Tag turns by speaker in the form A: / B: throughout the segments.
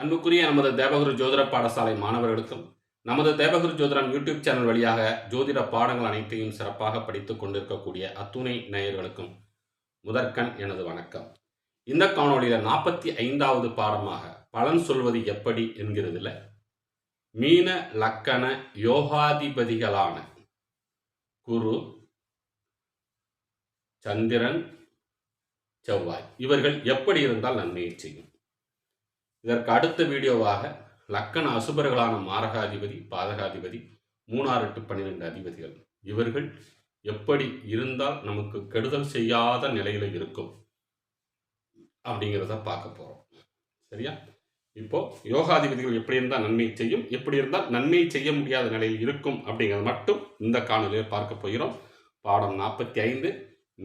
A: அன்புக்குரிய நமது தேவகுரு ஜோதிட பாடசாலை மாணவர்களுக்கும் நமது தேவகுரு ஜோதிடம் யூடியூப் சேனல் வழியாக ஜோதிட பாடங்கள் அனைத்தையும் சிறப்பாக படித்துக் கொண்டிருக்கக்கூடிய அத்துணை நேயர்களுக்கும் முதற்கண் எனது வணக்கம். இந்த காணொலியில் நாற்பத்தி ஐந்தாவது பாடமாக பலன் சொல்வது எப்படி என்கிறதுல மீன லக்கண யோகாதிபதிகளான குரு சந்திரன் செவ்வாய் இவர்கள் எப்படி இருந்தால் நன்மையை செய்யும். இதற்கு அடுத்த வீடியோவாக லக்கண அசுபர்களான மாரகாதிபதி பாதகாதிபதி மூணாறு எட்டு பன்னிரெண்டு அதிபதிகள். இவர்கள் எப்படி இருந்தால் நமக்கு கெடுதல் செய்யாத நிலையில் இருக்கும். அப்படிங்கிறத பார்க்க போகிறோம் சரியா? இப்போ யோகாதிபதிகள் எப்படி இருந்தால் நன்மை செய்யும் எப்படி இருந்தால் நன்மை செய்ய முடியாத நிலையில் இருக்கும் அப்படிங்கிறத மட்டும் இந்த காணொலியில் பார்க்க போகிறோம். பாடம் நாற்பத்தி ஐந்து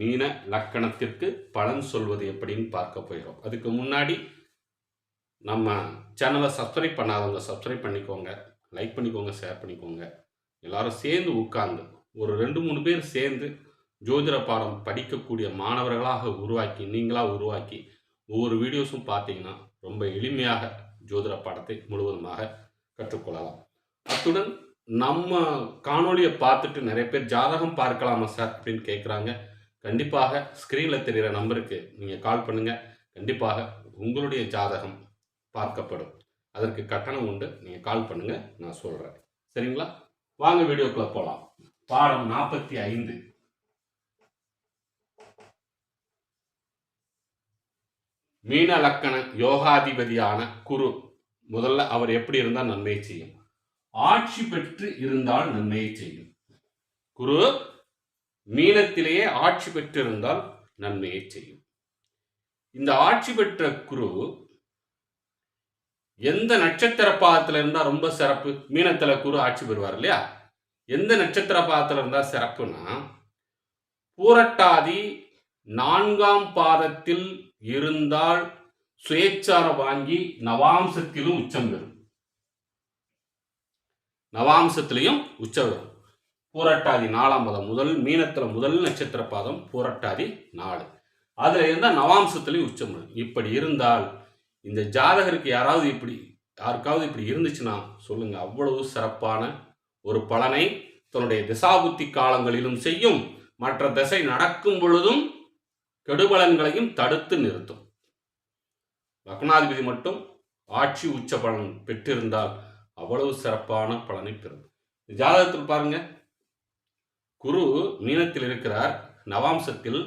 A: மீன லக்கணத்திற்கு பலன் சொல்வது எப்படின்னு பார்க்க போகிறோம். அதுக்கு முன்னாடி நம்ம சேனலை சப்ஸ்கிரைப் பண்ணாதவங்க சப்ஸ்கிரைப் பண்ணிக்கோங்க லைக் பண்ணிக்கோங்க ஷேர் பண்ணிக்கோங்க. எல்லாரும் சேர்ந்து உட்கார்ந்து ஒரு ரெண்டு மூணு பேர் சேர்ந்து ஜோதிட பாடம் படிக்கக்கூடிய மாணவர்களாக உருவாக்கி நீங்களாக உருவாக்கி ஒவ்வொரு வீடியோஸும் பார்த்தீங்கன்னா ரொம்ப எளிமையாக ஜோதிட பாடத்தை முழுவதுமாக கற்றுக்கொள்ளலாம். அத்துடன் நம்ம காணொளியை பார்த்துட்டு நிறைய பேர் ஜாதகம் பார்க்கலாமா சார் அப்படின்னு கேட்குறாங்க கண்டிப்பாக ஸ்க்ரீனில் தெரிகிற நம்பருக்கு நீங்கள் கால் பண்ணுங்கள் கண்டிப்பாக உங்களுடைய ஜாதகம் பார்க்கப்படும். அதற்கு கட்டணம் உண்டு. நீங்கள் கால் பண்ணுங்கள் நான் சொல்கிறேன் சரிங்களா? வாங்க வீடியோக்குள்ளே போகலாம் பாடம் நாற்பத்தி ஐந்து. மீன லக்கண யோகாதிபதியான குரு. முதல்ல அவர் எப்படி இருந்தால் நன்மையை செய்யும். ஆட்சி பெற்று இருந்தால் நன்மையை செய்யும். குரு மீனத்திலேயே ஆட்சி பெற்றிருந்தால் நன்மையை செய்யும். இந்த ஆட்சி பெற்ற குரு எந்த நட்சத்திர பாதத்தில் இருந்தால் ரொம்ப சிறப்பு? மீனத்தில் குரு ஆட்சி பெறுவார் இல்லையா? எந்த நட்சத்திர பாதத்துல இருந்தால் சிறப்புன்னா பூரட்டாதி நான்காம் பாதத்தில் இருந்தால் சுயேச்சாரம் வாங்கி நவாம்சத்திலும் உச்சம் பெறும். நவாம்சத்திலையும் உச்சம் பெறும். பூரட்டாதி நாலாம் பாதம் முதல் மீனத்தில் முதல் நட்சத்திர பாதம் பூரட்டாதி நாலு. அதில் இருந்தால் நவாம்சத்திலையும் உச்சம் பெறும். இப்படி இருந்தால் இந்த ஜாதகருக்கு யாராவது இப்படி யாருக்காவது இப்படி இருந்துச்சுன்னா சொல்லுங்க. அவ்வளவு சிறப்பான ஒரு பலனை தன்னுடைய திசாபுத்தி காலங்களிலும் செய்யும். மற்ற திசை நடக்கும் பொழுதும் கெடுபலன்களையும் தடுத்து நிறுத்தும். லக்னாதிபதி மட்டும் ஆட்சி உச்ச பலன் பெற்றிருந்தால் அவ்வளவு சிறப்பான பலனை பெறும். ஜாதகத்தில் பாருங்க. குரு மீனத்தில் இருக்கிறார். நவாம்சத்தில்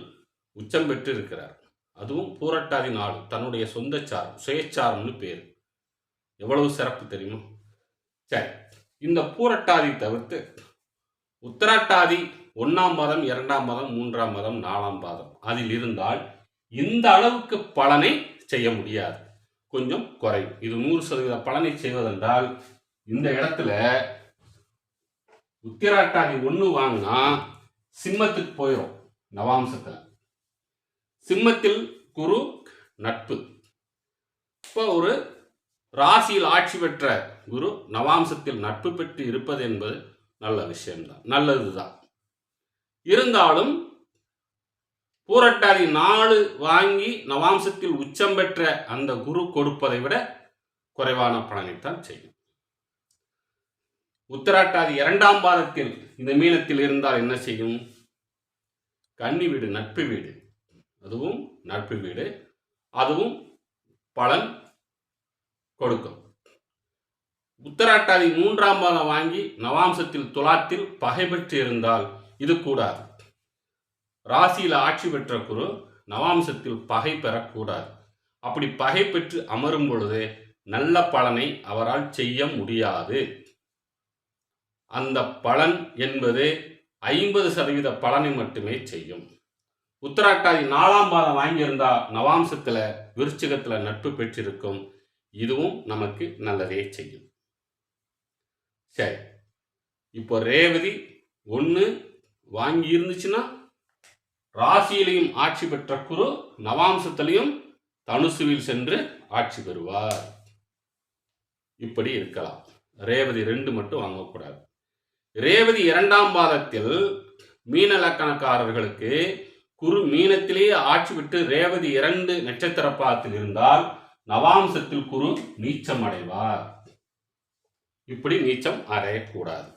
A: உச்சம் பெற்று இருக்கிறார் அதுவும் பூரட்டாதி நாள் தன்னுடைய சொந்த சாரம் சுயச்சாரம்னு பேர். எவ்வளவு சிறப்பு தெரியுமா? சரி இந்த பூரட்டாதி தவிர்த்து உத்தராட்டாதி ஒன்றாம் மதம் இரண்டாம் மதம் மூன்றாம் மதம் நாலாம் மாதம் அதில் இருந்தால் இந்த அளவுக்கு பலனை செய்ய முடியாது. கொஞ்சம் குறையும். இது நூறு சதவீத பலனை செய்வதென்றால் இந்த இடத்துல உத்திராட்டாதி ஒன்று வாங்கினா சிம்மத்துக்கு போயிடும் நவாம்சத்தில். சிம்மத்தில் குரு நட்பு. இப்போ ஒரு ராசியில் ஆட்சி பெற்ற குரு நவாம்சத்தில் நட்பு பெற்று இருப்பது என்பது நல்ல விஷயம்தான். நல்லதுதான். இருந்தாலும் பூரட்டாதி நாலு வாங்கி நவாம்சத்தில் உச்சம் பெற்ற அந்த குரு கொடுப்பதை விட குறைவான பலனைத்தான் செய்யும். உத்தராட்டாதி இரண்டாம் பாதத்தில் இந்த மீனத்தில் இருந்தால் என்ன செய்யும்? கன்னி வீடு நட்பு வீடு. அதுவும் நட்பு வீடு அதுவும் பலன் கொடுக்கும். உத்தராட்டாதி மூன்றாம் பாதம் வாங்கி நவாம்சத்தில் துலாத்தில் பகை பெற்று இருந்தால் இது கூடாது. ராசியில் ஆட்சி பெற்ற குரு நவாம்சத்தில் பகை பெறக்கூடாது. அப்படி பகை பெற்று அமரும் பொழுது நல்ல பலனை அவரால் செய்ய முடியாது. அந்த பலன் என்பது ஐம்பது சதவீத பலனை மட்டுமே செய்யும். உத்தராட்டாதி நாலாம் பாதம் வாங்கியிருந்தா நவாம்சத்தில் விருச்சிகத்தில் நட்பு பெற்றிருக்கும். இதுவும் நமக்கு நல்லதே செய்யும். சரி. இப்போ ரேவதி ஒன்று வாங்கி இருந்துச்சுன்னா ராசியிலையும் ஆட்சி பெற்ற குரு நவாம்சத்திலையும் தனுசுவில் சென்று ஆட்சி பெறுவார். இப்படி இருக்கலாம். ரேவதி ரெண்டு மட்டும் வாங்கக்கூடாது. ரேவதி இரண்டாம் பாதத்தில் மீன லக்கணக்காரர்களுக்கு குரு மீனத்திலேயே ஆட்சி விட்டு ரேவதி இரண்டு நட்சத்திர பாதத்தில் இருந்தால் நவாம்சத்தில் குரு நீச்சம் அடைவார் இப்படி நீச்சம் அடையக்கூடாது.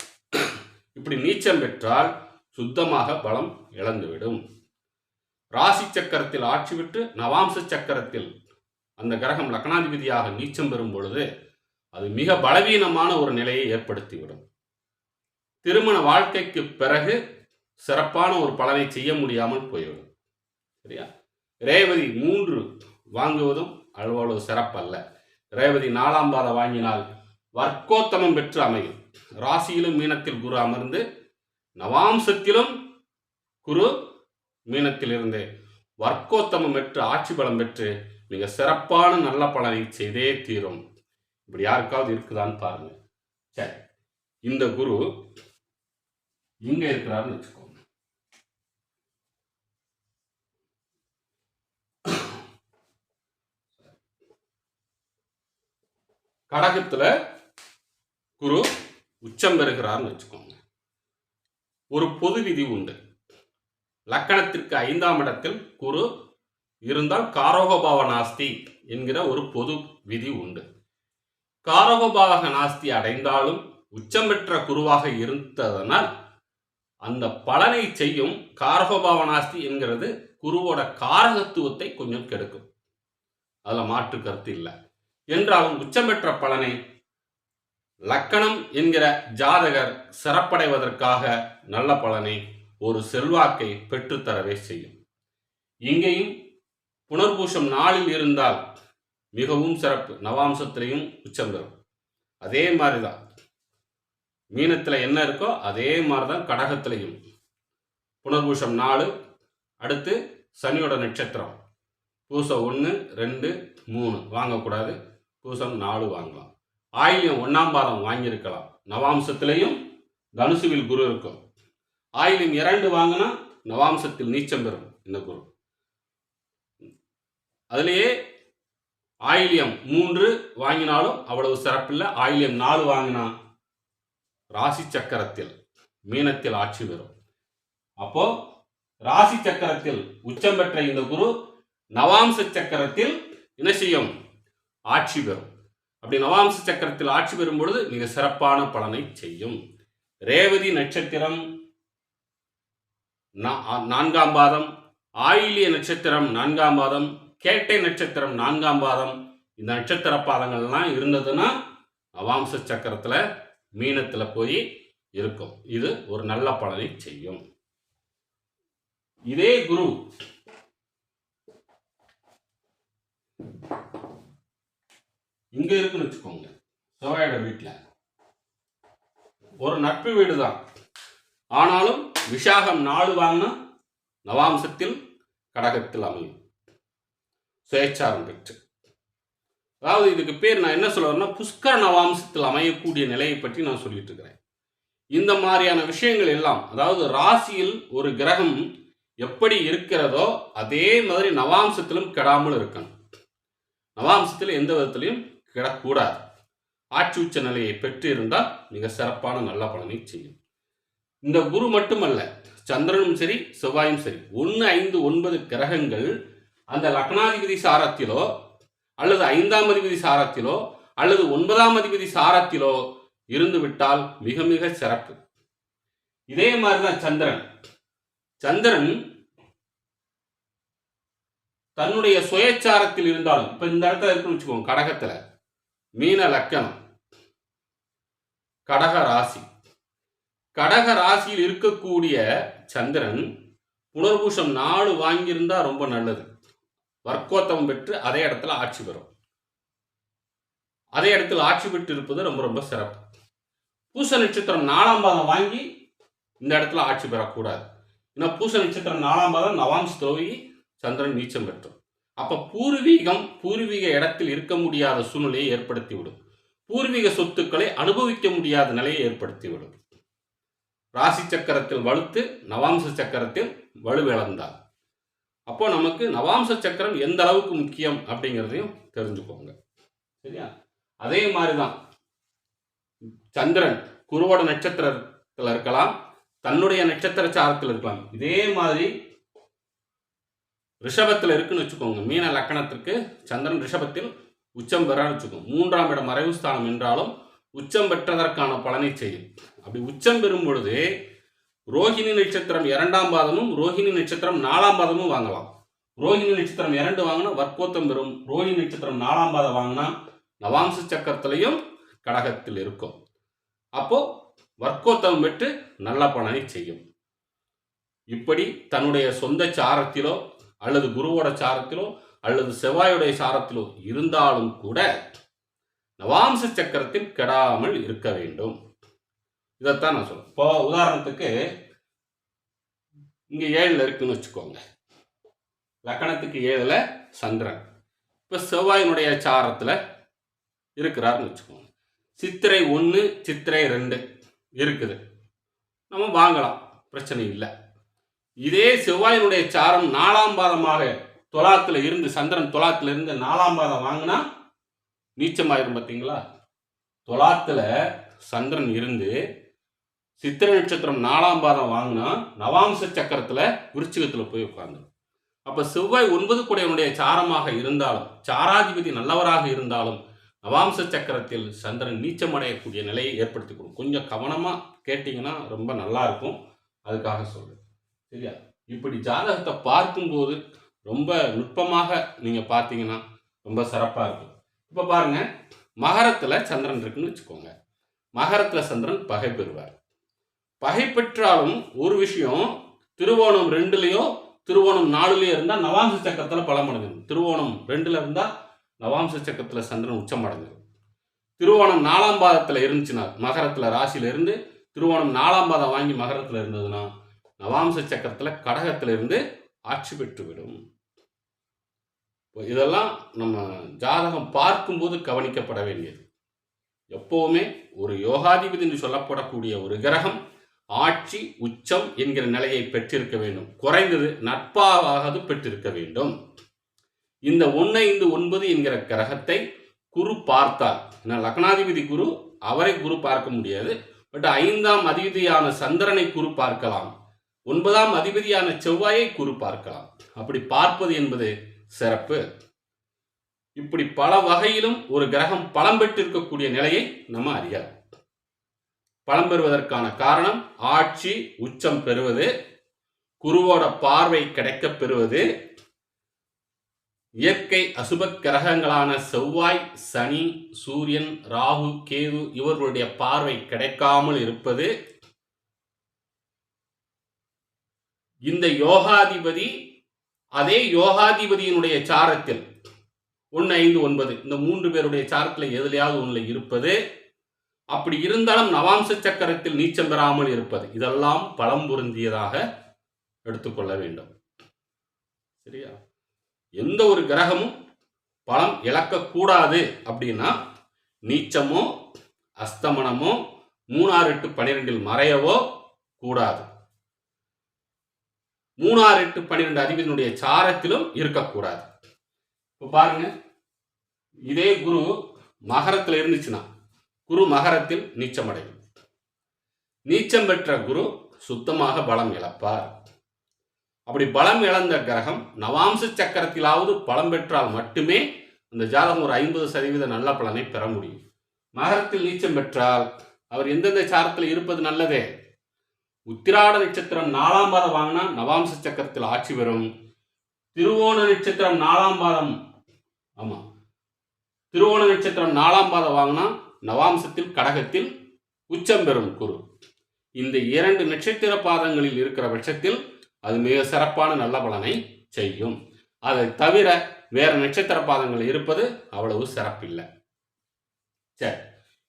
A: இப்படி நீச்சம் பெற்றால் சுத்தமாக பலம் இழந்துவிடும். ராசி சக்கரத்தில் ஆட்சி விட்டு நவாம்ச சக்கரத்தில் அந்த கிரகம் லக்னாதிபதியாக நீச்சம் பெறும் பொழுது அது மிக பலவீனமான ஒரு நிலையை ஏற்படுத்திவிடும். திருமண வாழ்க்கைக்கு பிறகு சிறப்பான ஒரு பலனை செய்ய முடியாமல் போய்விடும். சரியா? ரேவதி மூன்று வாங்குவதும் அவ்வளவு சிறப்பல்ல. ரேவதி நாலாம் பாதை வாங்கினால் வர்க்கோத்தமம் பெற்று அமையும். ராசியிலும் மீனத்தில் குரு அமர்ந்து நவாம்சத்திலும் குரு மீனத்திலிருந்து வர்க்கோத்தமம் பெற்று ஆட்சி பலம் பெற்று மிக சிறப்பான நல்ல பலனை செய்தே தீரும். இப்படி யாருக்காவது இருக்குதான்னு பாருங்க. சரி இந்த குரு இங்கே இருக்கிறாருன்னு வச்சுக்கோ. கடகத்தில் குரு உச்சம் பெறுகிறார்னு வச்சுக்கோங்க. ஒரு பொது விதி உண்டு. லக்கணத்திற்கு ஐந்தாம் இடத்தில் குரு இருந்தால் காரோகபாவ நாஸ்தி என்கிற ஒரு பொது விதி உண்டு. காரோகபாவக நாஸ்தி அடைந்தாலும் உச்சம் பெற்ற குருவாக இருந்ததனால் அந்த பலனை செய்யும் காரகபாவ நாஸ்தி என்கிறது குருவோட காரகத்துவத்தை கொஞ்சம் கெடுக்கும். அதில் மாற்று கருத்து இல்லை. என்றாலும் உச்சம் பலனை லக்கணம் என்கிற ஜாதகர் சிறப்படைவதற்காக நல்ல பலனை ஒரு செல்வாக்கை பெற்றுத்தரவே செய்யும். இங்கேயும் புனர்பூஷம் நாளில் இருந்தால் மிகவும் சிறப்பு. நவாம்சத்திலையும் உச்சம் பெறும். அதே மாதிரி தான் மீனத்தில் என்ன இருக்கோ அதே மாதிரி தான் கடகத்திலையும். புனர்பூஷம் நாலு அடுத்து சனியோட நட்சத்திரம். பூச ஒன்று ரெண்டு மூணு. வாங்கக்கூடாது. பூசம் நாலு வாங்கலாம். ஆயிலியம் ஒன்றாம் பாதம் வாங்கியிருக்கலாம். நவாம்சத்திலையும் தனுசுவில் குரு இருக்கும். ஆயிலியம் இரண்டு வாங்கினா நவாம்சத்தில் நீச்சம் பெறும் இந்த குரு. அதுலேயே ஆயிலியம் மூன்று வாங்கினாலும் அவ்வளவு சிறப்பில்லை. ஆயிலியம் நாலு வாங்கினா ராசி சக்கரத்தில் மீனத்தில் ஆட்சி பெறும். அப்போ ராசி சக்கரத்தில் உச்சம் பெற்ற இந்த குரு நவாம்ச சக்கரத்தில் என்ன செய்யும்? ஆட்சி பெறும். அப்படி நவாம்ச சக்கரத்தில் ஆட்சி பெறும் பொழுது மிக சிறப்பான பலனை செய்யும். ரேவதி நட்சத்திரம் நான்காம் பாதம் ஆயிலிய நட்சத்திரம் நான்காம் பாதம் கேட்டை நட்சத்திரம் நான்காம் பாதம் இந்த நட்சத்திர பாதங்கள்லாம் இருந்ததுன்னா நவாம்ச சக்கரத்தில் மீனத்தில் போய் இருக்கும். இது ஒரு நல்ல பலனை செய்யும். இதே குரு இங்கே இருக்குன்னு வச்சுக்கோங்க. செவ்வாயோட வீட்டில் ஒரு நட்பு வீடு தான் ஆனாலும் விஷாகம் நாலு வாங்கினா நவாம்சத்தில் கடகத்தில் அமையும். சுயேச்சாரம் பெற்று. அதாவது இதுக்கு பேர் நான் என்ன சொல்லுவேன்னா புஷ்கர நவாம்சத்தில் அமையக்கூடிய நிலையை பற்றி நான் சொல்லிட்டு இருக்கிறேன். இந்த மாதிரியான விஷயங்கள் எல்லாம் அதாவது ராசியில் ஒரு கிரகம் எப்படி இருக்கிறதோ அதே மாதிரி நவாம்சத்திலும் கெடாமல் இருக்கணும். நவாம்சத்தில் எந்த விதத்திலையும் கிடக்கூடாது. ஆட்சி உச்ச நிலையை பெற்று இருந்தால் மிக சிறப்பான நல்ல பலனை செய்யும். இந்த குரு மட்டுமல்ல சந்திரனும் சரி செவ்வாயும் சரி ஒன்று ஐந்து ஒன்பது கிரகங்கள் அந்த லக்னாதிபதி சாரத்திலோ அல்லது ஐந்தாம் அதிபதி சாரத்திலோ அல்லது ஒன்பதாம் அதிபதி சாரத்திலோ இருந்து விட்டால் மிக மிக சிறப்பு. இதே மாதிரிதான் சந்திரன். சந்திரன் தன்னுடைய சுயச்சாரத்தில் இருந்தாலும் இப்ப இந்த இடத்துல இருக்குன்னு வச்சுக்கோங்க கடகத்துல. மீன லக்கணம் கடக ராசி. கடக ராசியில் இருக்கக்கூடிய சந்திரன் புனர்பூஷம் நாலு வாங்கியிருந்தா ரொம்ப நல்லது. வர்க்கோத்தம் பெற்று அதே இடத்துல ஆட்சி பெறும். அதே இடத்துல ஆட்சி பெற்று இருப்பது ரொம்ப ரொம்ப சிறப்பு. பூச நட்சத்திரம் நாலாம் பாதம் வாங்கி இந்த இடத்துல ஆட்சி பெறக்கூடாது. ஏன்னா பூச நட்சத்திரம் நாலாம் பாதம் நவாம்ஸ் துரோகி சந்திரன் நீச்சம் பெற்றோம். அப்போ பூர்வீகம் பூர்வீக இடத்தில் இருக்க முடியாத சூழ்நிலையை ஏற்படுத்திவிடும். பூர்வீக சொத்துக்களை அனுபவிக்க முடியாத நிலையை ஏற்படுத்திவிடும். ராசி சக்கரத்தில் வலுத்து நவாம்ச சக்கரத்தில் வலுவிழந்தார் அப்போ நமக்கு நவாம்ச சக்கரம் எந்த அளவுக்கு முக்கியம் அப்படிங்கிறதையும் தெரிஞ்சுக்கோங்க. சரியா? அதே மாதிரி தான் சந்திரன் குருவோட நட்சத்திரத்தில் இருக்கலாம் தன்னுடைய நட்சத்திர சாரத்தில் இருக்கலாம். இதே மாதிரி ரிஷபத்தில் இருக்குன்னு வச்சுக்கோங்க. மீன லக்கணத்திற்கு சந்திரன் ரிஷபத்தில் உச்சம் பெறான்னு வச்சுக்கோங்க. மூன்றாம் இடம் மறைவு ஸ்தானம் என்றாலும் உச்சம் பெற்றதற்கான பலனை செய்யும். அப்படி உச்சம் பெறும் பொழுது ரோஹிணி நட்சத்திரம் இரண்டாம் பாதமும் ரோஹிணி நட்சத்திரம் நாலாம் பாதமும் வாங்கலாம். ரோஹிணி நட்சத்திரம் இரண்டு வாங்கினா வர்க்கோத்தம் பெறும். ரோஹிணி நட்சத்திரம் நாலாம் பாதம் வாங்கினா நவாம்ச சக்கரத்திலையும் கடகத்தில் இருக்கும். அப்போ வர்க்கோத்தம் பெற்று நல்ல பலனை செய்யும். இப்படி தன்னுடைய சொந்த சாரத்திலோ அல்லது குருவோட சாரத்திலோ அல்லது செவ்வாயுடைய சாரத்திலோ இருந்தாலும் கூட நவாம்ச சக்கரத்தில் கெடாமல் இருக்க வேண்டும். இதைத்தான் நான் சொல்றேன். இப்போ உதாரணத்துக்கு இங்கே ஏழில் இருக்குன்னு வச்சுக்கோங்க. லக்கணத்துக்கு ஏழில் சந்திரன். இப்போ செவ்வாயினுடைய சாரத்தில் இருக்கிறாருன்னு வச்சுக்கோங்க. சித்திரை ஒன்று சித்திரை ரெண்டு இருக்குது. நம்ம வாங்கலாம். பிரச்சனை இல்லை. இதே செவ்வாயினுடைய சாரம் நாலாம் பாதமாக துலாத்துல இருந்து சந்திரன் தொலாத்தில் இருந்து நாலாம் பாதம் வாங்கினா நீச்சமாயிரும் பார்த்தீங்களா துலாத்தில் சந்திரன் இருந்து சித்திர நட்சத்திரம் நாலாம் பாதம் வாங்கினா நவாம்ச சக்கரத்தில் விருச்சிகத்தில் போய் உட்கார்ந்து அப்போ செவ்வாய் ஒன்பது குடையனுடைய சாரமாக இருந்தாலும் சாராதிபதி நல்லவராக இருந்தாலும் நவாம்ச சக்கரத்தில் சந்திரன் நீச்சமடையக்கூடிய நிலையை ஏற்படுத்தி கொடுக்கும். கொஞ்சம் கவனமாக கேட்டிங்கன்னா ரொம்ப நல்லா இருக்கும். அதுக்காக சொல்கிறேன் சரியா? இப்படி ஜாதகத்தை பார்க்கும்போது ரொம்ப நுட்பமாக நீங்கள் பார்த்தீங்கன்னா ரொம்ப சிறப்பாக இருக்கும். இப்போ பாருங்க மகரத்தில் சந்திரன் இருக்குன்னு வச்சுக்கோங்க. மகரத்தில் சந்திரன் பகை பெறுவார். பகை பெற்றாலும் ஒரு விஷயம் திருவோணம் ரெண்டுலேயோ திருவோணம் நாலுலேயோ இருந்தால் நவாம்ச சக்கரத்தில் பலம் அடைஞ்சிடும் திருவோணம் ரெண்டில் இருந்தால் நவாம்ச சக்கரத்தில் சந்திரன் உச்சம் அடைஞ்சிடும் திருவோணம் நாலாம் பாதத்தில் இருந்துச்சுன்னா மகரத்தில் ராசியில இருந்து திருவோணம் நாலாம் பாதம் வாங்கி மகரத்தில் இருந்ததுன்னா நவாம்ச சக்கரத்தில் கடகத்திலிருந்து ஆட்சி பெற்றுவிடும். இப்போ இதெல்லாம் நம்ம ஜாதகம் பார்க்கும்போது கவனிக்கப்பட வேண்டியது. எப்போவுமே ஒரு யோகாதிபதி என்று சொல்லப்படக்கூடிய ஒரு கிரகம் ஆட்சி உச்சம் என்கிற நிலையை பெற்றிருக்க வேண்டும். குறைந்தது நட்பாவது பெற்றிருக்க வேண்டும். இந்த ஒன்று ஐந்து ஒன்பது என்கிற கிரகத்தை குரு பார்த்தார். ஏன்னா லக்னாதிபதி குரு அவரை குரு பார்க்க முடியாது. பட் ஐந்தாம் அதிபதியான சந்திரனை குரு பார்க்கலாம். ஒன்பதாம் அதிபதியான செவ்வாயை குரு பார்க்கலாம். அப்படி பார்ப்பது என்பது சிறப்பு. இப்படி பல வகையிலும் ஒரு கிரகம் பலம் பெற்றிருக்கக்கூடிய நிலையை நம்ம அறியலாம். பலம் பெறுவதற்கான காரணம் ஆட்சி உச்சம் பெறுவது குருவோட பார்வை கிடைக்கப் பெறுவது இயற்கை அசுப கிரகங்களான செவ்வாய் சனி சூரியன் ராகு கேது இவர்களுடைய பார்வை கிடைக்காமல் இருப்பது இந்த யோகாதிபதி அதே யோகாதிபதியினுடைய சாரத்தில் ஒன்று ஐந்து ஒன்பது இந்த மூன்று பேருடைய சாரத்தில் எதுலையாவது ஒன்றில் இருப்பது அப்படி இருந்தாலும் நவாம்ச சக்கரத்தில் நீச்சம் பெறாமல் இருப்பது இதெல்லாம் பலம் பொருந்தியதாக எடுத்துக்கொள்ள வேண்டும். சரியா? எந்த ஒரு கிரகமும் பலம் இழக்கக்கூடாது அப்படின்னா நீச்சமோ அஸ்தமனமோ மூணாறு எட்டு பனிரெண்டில் மறையவோ கூடாது. மூணாறு எட்டு பன்னிரெண்டு அதிபதியினுடைய சாரத்திலும் இருக்கக்கூடாது. இப்போ பாருங்க. இதே குரு மகரத்தில் இருந்துச்சுன்னா குரு மகரத்தில் நீச்சமடையும். நீச்சம் பெற்ற குரு சுத்தமாக பலம் இழப்பார். அப்படி பலம் இழந்த கிரகம் நவாம்ச சக்கரத்திலாவது பலம் பெற்றால் மட்டுமே அந்த ஜாதகம் ஒரு ஐம்பது சதவீத நல்ல பலனை பெற முடியும். மகரத்தில் நீச்சம் பெற்றால் அவர் எந்தெந்த சாரத்தில் இருப்பது நல்லதே? உத்திராட நட்சத்திரம் நாலாம் பாதம் வாங்கினா நவாம்ச சக்கரத்தில் ஆட்சி பெறும். திருவோண நட்சத்திரம் நாலாம் பாதம் ஆமாம் திருவோண நட்சத்திரம் நாலாம் பாதம் வாங்கினா நவாம்சத்தில் கடகத்தில் உச்சம் பெறும் குரு. இந்த இரண்டு நட்சத்திர பாதங்களில் இருக்கிற பட்சத்தில் அது மிக சிறப்பான நல்ல பலனை செய்யும். அதை தவிர வேற நட்சத்திர பாதங்கள் இருப்பது அவ்வளவு சிறப்பில்லை. சரி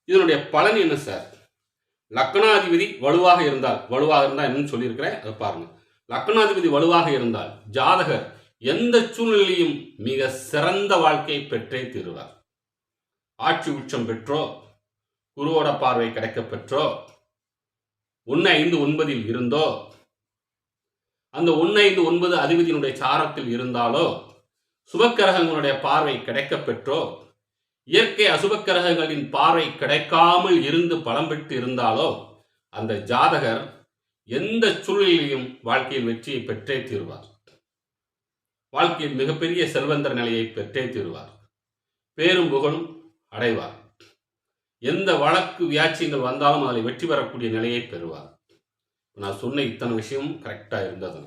A: இதனுடைய பலன் என்ன சார்? லக்னாதிபதி வலுவாக இருந்தால் வலுவாக இருந்தால் என்னன்னு சொல்லியிருக்கிறேன் அதை பாருங்க. லக்னாதிபதி வலுவாக இருந்தால் ஜாதகர் எந்த சூழ்நிலையும் மிக சிறந்த வாழ்க்கையை பெற்றே தீருவார். ஆட்சி உச்சம் பெற்றோ குருவோட பார்வை கிடைக்க பெற்றோ ஒன்று ஐந்து ஒன்பதில் இருந்தோ அந்த ஒன்று ஐந்து ஒன்பது அதிபதியினுடைய சாரத்தில் இருந்தாலோ சுபக்கிரகங்களுடைய பார்வை கிடைக்க பெற்றோ இயற்கை அசுபக்கிரகங்களின் பாறை கிடைக்காமல் இருந்து பலம் பெற்று இருந்தாலோ அந்த ஜாதகர் எந்த சூழ்நிலையும் வாழ்க்கையில் வெற்றியை பெற்றே தீர்வார். வாழ்க்கையில் மிகப்பெரிய செல்வந்தர் நிலையை பெற்றே தீர்வார். பேரும் புகழும் அடைவார். எந்த வழக்கு வியாட்சியங்கள் வந்தாலும் அதில் வெற்றி பெறக்கூடிய நிலையை பெறுவார். நான் சொன்ன இத்தனை விஷயமும் கரெக்டாக இருந்தது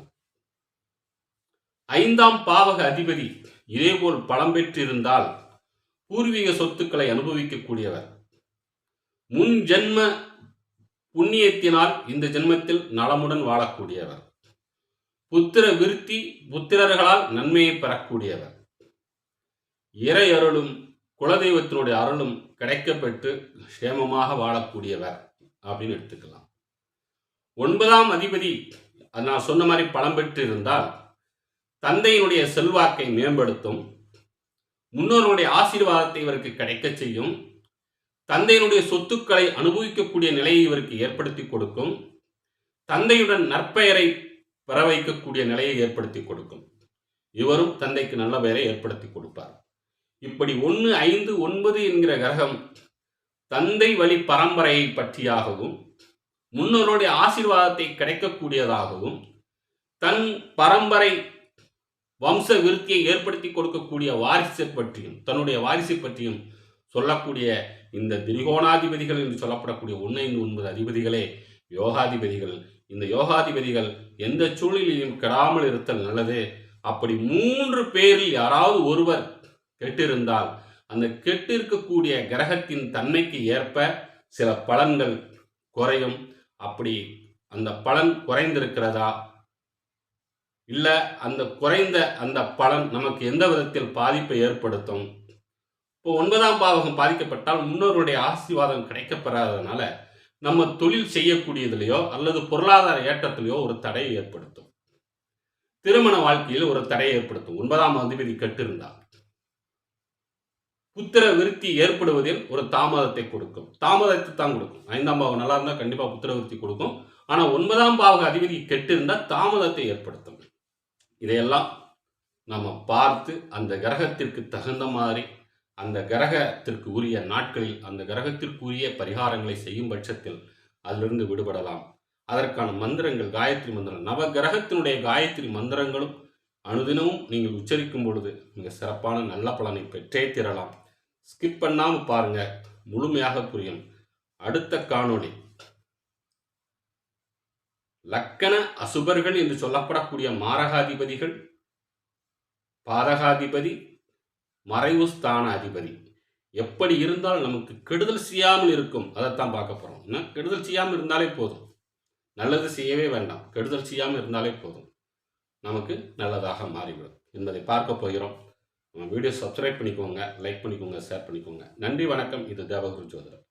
A: ஐந்தாம் பாவக அதிபதி இதேபோல் பலம் பெற்றிருந்தால் பூர்வீக சொத்துக்களை அனுபவிக்கக்கூடியவர். முன் ஜென்ம புண்ணியத்தினால் இந்த ஜென்மத்தில் நலமுடன் வாழக்கூடியவர். புத்திர விருத்தி புத்திரர்களால் நன்மையை பெறக்கூடியவர். இறை அருளும் குலதெய்வத்தினுடைய அருளும் கிடைக்கப்பெற்று சேமமாக வாழக்கூடியவர் அப்படின்னு எடுத்துக்கலாம். ஒன்பதாம் அதிபதி அது நான் சொன்ன மாதிரி பலம் பெற்று இருந்தால் தந்தையினுடைய செல்வாக்கை மேம்படுத்தும் முன்னோர்களுடைய ஆசீர்வாதத்தை இவருக்கு கிடைக்கச் செய்யும். தந்தையினுடைய சொத்துக்களை அனுபவிக்கக்கூடிய நிலையை இவருக்கு ஏற்படுத்தி கொடுக்கும். தந்தையுடன் நற்பெயரை பெற வைக்கக்கூடிய நிலையை ஏற்படுத்தி கொடுக்கும். இவரும் தந்தைக்கு நல்ல பெயரை ஏற்படுத்தி கொடுப்பார். இப்படி ஒன்று ஐந்து ஒன்பது என்கிற கிரகம் தந்தை வழி பரம்பரையை பற்றியாகவும் முன்னோருடைய ஆசீர்வாதத்தை கிடைக்கக்கூடியதாகவும் தன் பரம்பரை வம்ச விருத்தியை ஏற்படுத்தி கொடுக்கக்கூடிய வாரிசை பற்றியும் தன்னுடைய வாரிசை பற்றியும் சொல்லக்கூடிய இந்த திரிகோணாதிபதிகள் என்று சொல்லப்படக்கூடிய ஒன்று ஒன்பது அதிபதிகளே யோகாதிபதிகள். இந்த யோகாதிபதிகள் எந்த சூழ்நிலையும் கெடாமல் இருத்தல் நல்லது. அப்படி மூன்று பேரில் யாராவது ஒருவர் கெட்டிருந்தால் அந்த கெட்டிருக்கக்கூடிய கிரகத்தின் தன்மைக்கு ஏற்ப சில பலன்கள் குறையும். அப்படி அந்த பலன் குறைந்திருக்கிறதா? இல்லை அந்த குறைந்த அந்த பலன் நமக்கு எந்த விதத்தில் பாதிப்பை ஏற்படுத்தும்? இப்போ ஒன்பதாம் பாவகம் பாதிக்கப்பட்டால் முன்னோருடைய ஆசீர்வாதம் கிடைக்கப்பெறாததுனால நம்ம தொழில் செய்யக்கூடியதுலையோ அல்லது பொருளாதார ஏற்றத்திலேயோ ஒரு தடையை ஏற்படுத்தும். திருமண வாழ்க்கையில் ஒரு தடையை ஏற்படுத்தும். ஒன்பதாம் அதிபதி கெட்டிருந்தால் புத்திர விருத்தி ஏற்படுவதில் ஒரு தாமதத்தை கொடுக்கும். தாமதத்தை தான் கொடுக்கும். ஐந்தாம் பாவம் நல்லா இருந்தால் கண்டிப்பாக புத்திர விருத்தி கொடுக்கும். ஆனால் ஒன்பதாம் பாவக அதிபதி கெட்டு இருந்தால் தாமதத்தை ஏற்படுத்தும். இதையெல்லாம் நம்ம பார்த்து அந்த கிரகத்திற்கு தகுந்த மாதிரி அந்த கிரகத்திற்கு உரிய நாட்களில் அந்த கிரகத்திற்கு உரிய பரிகாரங்களை செய்யும் பட்சத்தில் அதிலிருந்து விடுபடலாம். அதற்கான மந்திரங்கள் காயத்ரி மந்திரம். நவ கிரகத்தினுடைய காயத்ரி மந்திரங்களும் அனுதினமும் நீங்கள் உச்சரிக்கும் பொழுது மிக சிறப்பான நல்ல பலனை பெற்றே தீரலாம். ஸ்கிப் பண்ணாமல் பாருங்கள் முழுமையாக புரியும் அடுத்த காணொளி. லக்கண அசுபர்கள் என்று சொல்லப்படக்கூடிய மாரகாதிபதிகள் பாதகாதிபதி மறைவு ஸ்தான அதிபதி எப்படி இருந்தால் நமக்கு கெடுதல் செய்யாமல் இருக்கும். அதைத்தான் பார்க்க போகிறோம் கெடுதல் செய்யாமல் இருந்தாலே போதும். நல்லது செய்யவே வேண்டாம். கெடுதல் செய்யாமல் இருந்தாலே போதும். நமக்கு நல்லதாக மாறிவிடும் என்பதை பார்க்க போகிறோம். நம்ம வீடியோ சப்ஸ்கிரைப் பண்ணிக்கோங்க லைக் பண்ணிக்கோங்க ஷேர் பண்ணிக்கோங்க. நன்றி வணக்கம். இது தேவகுரு ஜோதிடம்.